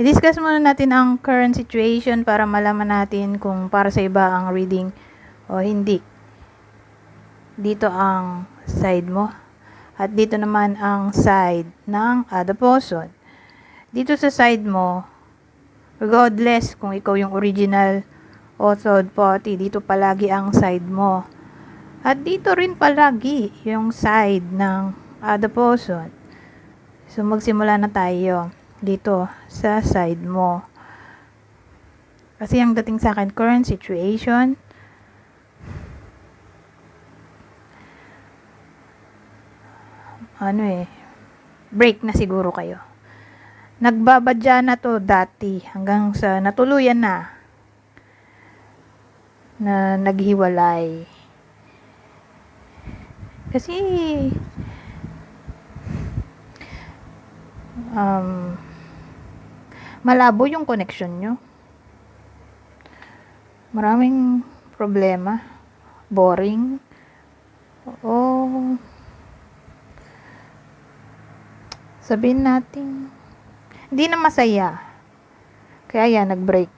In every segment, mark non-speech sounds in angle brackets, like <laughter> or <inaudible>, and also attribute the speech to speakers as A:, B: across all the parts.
A: I-discuss muna natin ang current situation para malaman natin kung para sa iba ang reading o hindi. Dito ang side mo. At dito naman ang side ng other. Dito sa side mo, regardless kung ikaw yung original o third party, dito palagi ang side mo. At dito rin palagi yung side ng other. So magsimula na tayo dito sa side mo. Kasi ang dating sa akin, current situation, ano eh, break na siguro kayo. Nagbabadya na to dati hanggang sa natuluyan na na naghiwalay. Kasi um, malabo yung connection nyo. Maraming problema. Boring. O sabihin natin hindi na masaya. Kaya yan, nag-break.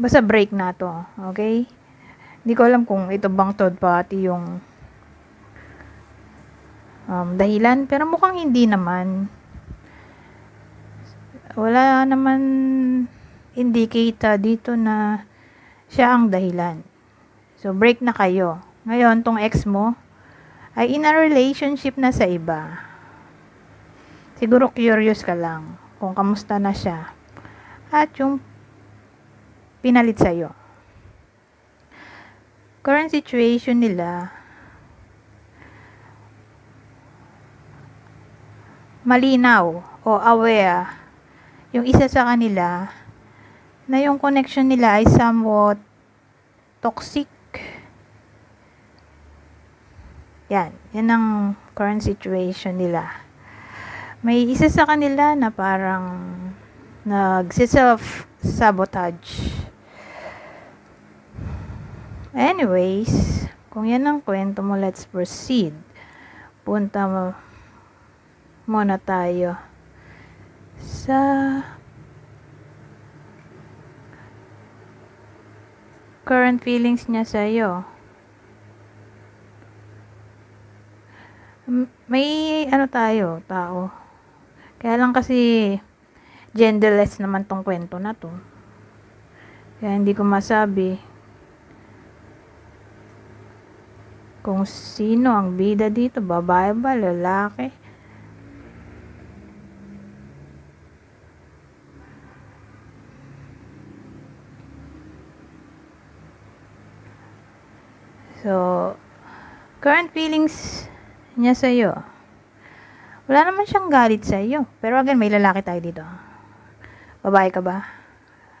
A: Basta break na to, okay? Hindi ko alam kung ito bang third party yung um, dahilan, pero mukhang hindi naman. Wala naman indicate dito na siya ang dahilan. So, break na kayo. Ngayon, tong ex mo, ay in a relationship na sa iba. Siguro curious ka lang kung kamusta na siya. At yung pinalit sa'yo. Current situation nila, malinaw o aware yung isa sa kanila na yung connection nila ay somewhat toxic. Yan. Yan ang current situation nila. May isa sa kanila na parang nag-self-sabotage. Anyways, kung yan ang kwento mo, let's proceed. Punta mo muna tayo sa current feelings niya sa iyo. May ano tayo, tao. Kaya lang kasi genderless naman tong kwento na to. Kaya hindi ko masabi kung sino ang bida dito, babae ba, lalaki. So, current feelings niya sa iyo. Wala naman siyang galit sa iyo. Pero again, may lalaki tayo dito. Babae ka ba?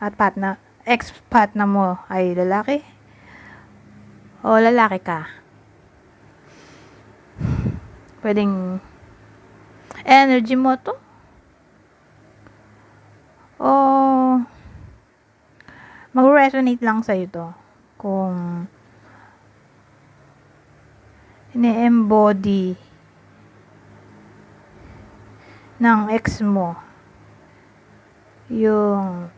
A: At partner, ex-partner mo ay lalaki? O lalaki ka? Pwedeng energy mo to? O mag-resonate lang sa'yo to kung ini-embody ng ex mo yung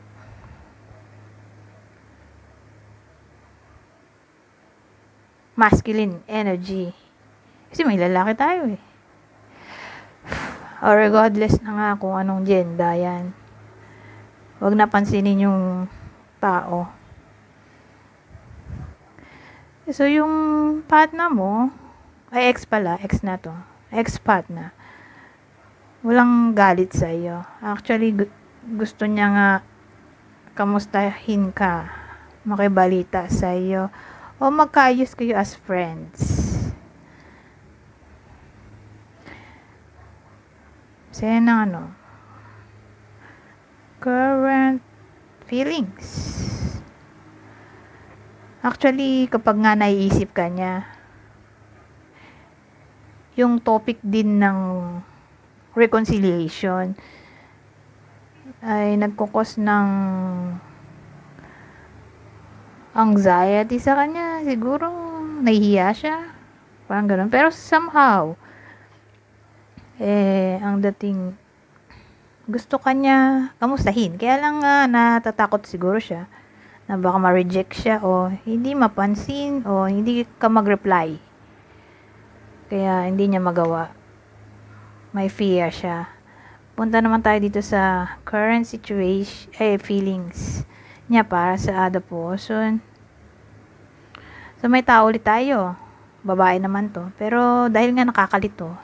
A: masculine energy. Kasi may lalaki tayo eh. Or regardless na nga kung anong gender yan. Huwag napansinin yung tao. So, yung partner mo, ay ex pala, ex na to. Ex-partner. Walang galit sa iyo. Actually, gu- gusto niya nga kamustahin ka, makibalita sa iyo, o magkaayos kayo as friends. Saya na ano, current feelings. Actually, kapag nga naiisip ka niya, yung topic din ng reconciliation ay nagkukos ng anxiety sa kanya. Siguro, nahihiya siya. Parang ganun. Pero somehow, Eh, ang dating gusto kanya kamustahin. Kaya lang nga natatakot siguro siya na baka ma-reject siya o hindi mapansin o hindi ka mag-reply. Kaya hindi niya magawa. May fear siya. Punta naman tayo dito sa current situation, eh, feelings niya para sa other person. So, may tao ulit tayo. Babae naman to. Pero, dahil nga nakakalito,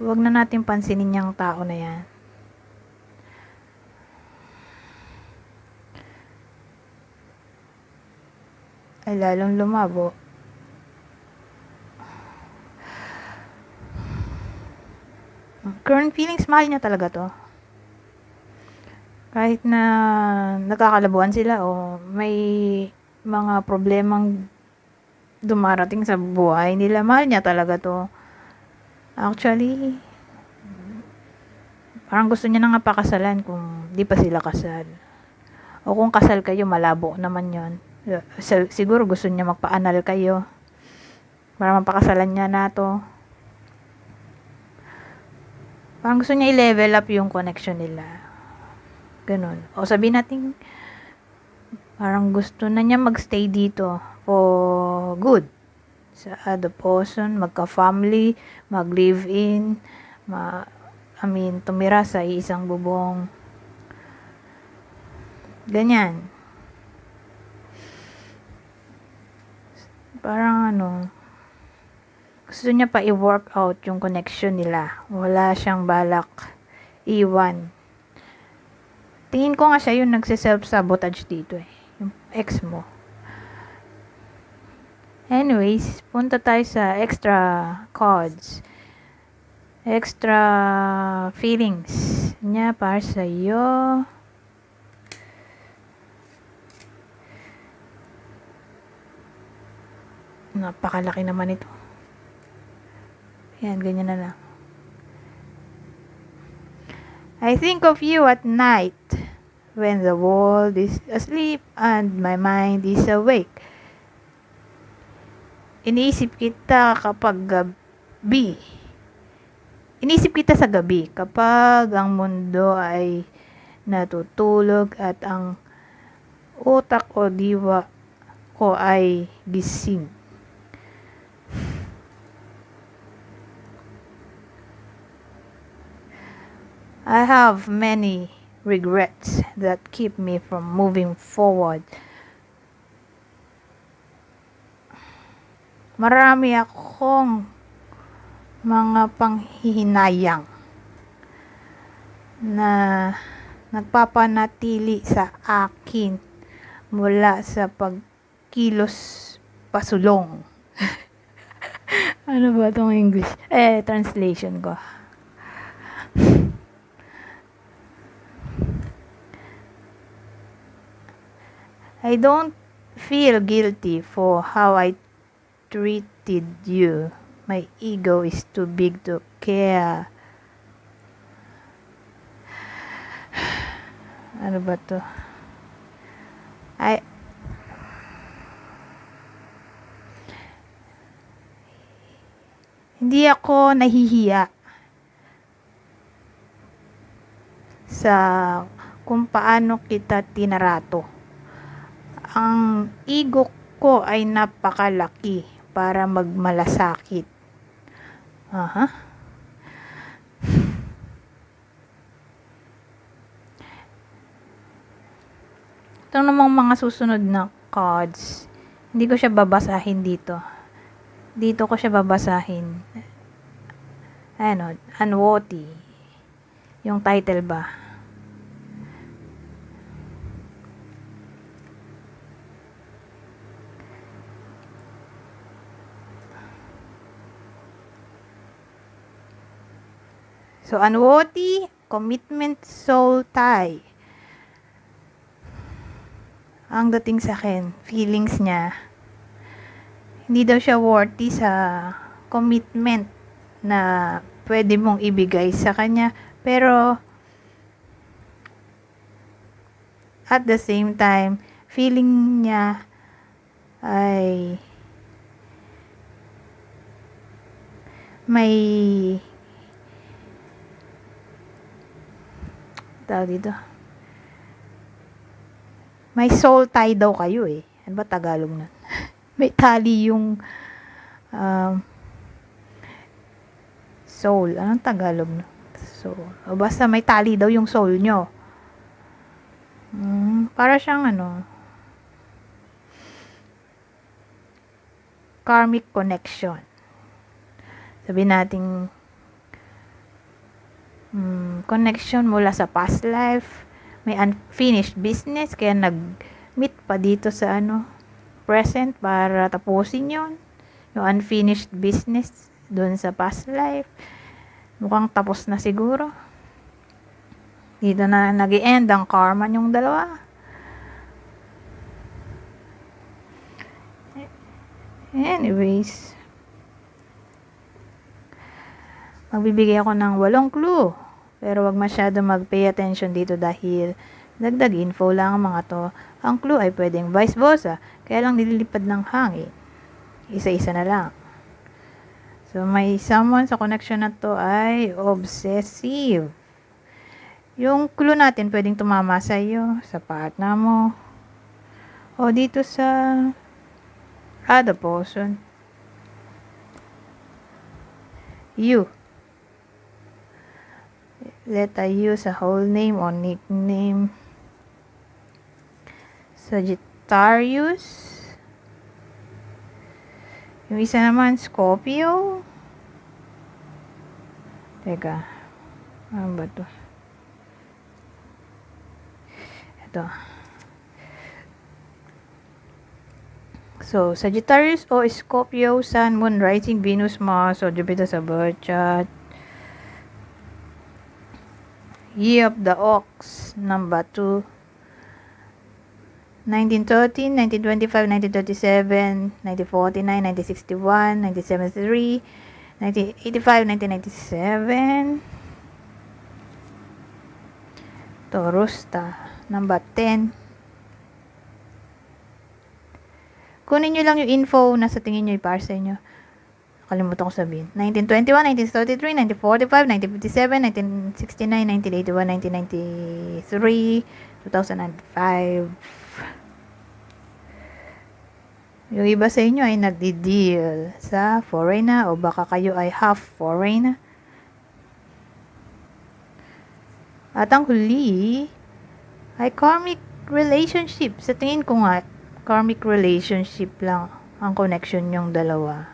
A: wag na natin pansinin yung tao na yan. Ay, lalong lumabo. Current feelings, mahal niya talaga to. Kahit na nakakalabuan sila o may mga problemang dumarating sa buhay nila, mahal niya talaga to. Actually, parang gusto niya na nga pakasalan kung di pa sila kasal. O kung kasal kayo, malabo naman yon. Siguro gusto niya magpa-anal kayo para mapakasalan niya na to. Parang gusto niya i-level up yung connection nila. Ganun. O sabihin natin, parang gusto na niya magstay dito for good. Sa other person, magka-family, mag-live-in, ma I mean, tumira sa isang bubong. Ganyan. Parang ano, gusto niya pa i-work out yung connection nila. Wala siyang balak iwan. Tingin ko nga siya yung nagsiself-sabotage dito eh. Yung ex mo. Anyways, punta tayo sa extra cards. Extra feelings niya para sa iyo. Napakalaki naman ito. Yan, ganyan na lang. I think of you at night when the world is asleep and my mind is awake. Iniisip kita kapag gabi. Iniisip kita sa gabi kapag ang mundo ay natutulog at ang utak o diwa ko ay gising. I have many regrets that keep me from moving forward. Marami akong mga panghihinayang na nagpapanatili sa akin mula sa pagkilos pasulong. <laughs> ano ba itong English? Eh, translation ko. I don't feel guilty for how I treated you. My ego is too big to care. <sighs> Ano ba to? I Hindi ako nahihiya sa kung paano kita tinarato ang ego ko ay napakalaki para magmalasakit. Aha. Ito namang mga susunod na cards. Hindi ko siya babasahin dito. Dito ko siya babasahin. Ano, unworthy. Yung title ba? So, unworthy, commitment, soul tie. Ang dating sa akin, feelings niya, hindi daw siya worthy sa commitment na pwede mong ibigay sa kanya. Pero, at the same time, feeling niya ay may tawag dito may soul tie daw kayo eh. Ano ba Tagalog na <laughs> may tali yung um, soul. Anong Tagalog na soul. O basta may tali daw yung soul nyo. Mm, para siyang ano karmic connection. Sabi nating mm, connection mula sa past life. May unfinished business kaya nag-meet pa dito sa ano present para tapusin yon yung unfinished business doon sa past life. Mukhang tapos na siguro. Dito na nag end ang karma yung dalawa. Anyways. Magbibigay ako ng walong clue. Pero wag masyado mag-pay attention dito dahil dagdag info lang ang mga to. Ang clue ay pwedeng vice versa, kaya lang nililipad ng hangin. Isa-isa na lang. So, may someone sa connection na to ay obsessive. Yung clue natin pwedeng tumama sa iyo, sa partner mo, o dito sa other person. You. Let I use a whole name or nickname. Sagittarius. Yung isa naman, Scorpio. Teka. Ano ba to? Ito. So, Sagittarius o Scorpio, Sun, Moon, Rising, Venus, Mars, o Jupiter sa birth chart. Year of the Ox, number 2. 1913, 1925, 1937, 1949, 1961, 1973, 1985, 1997. Torosta, number 10. Kunin nyo lang yung info na sa tingin nyo i-par sa inyo. Kalimutan ko sabihin. 1921, 1933, 1945, 1957, 1969, 1981, 1993, 2005. Yung iba sa inyo ay nagdi-deal sa foreigner o baka kayo ay half foreigner. At ang huli ay karmic relationship. Sa tingin ko nga, karmic relationship lang ang connection yung dalawa.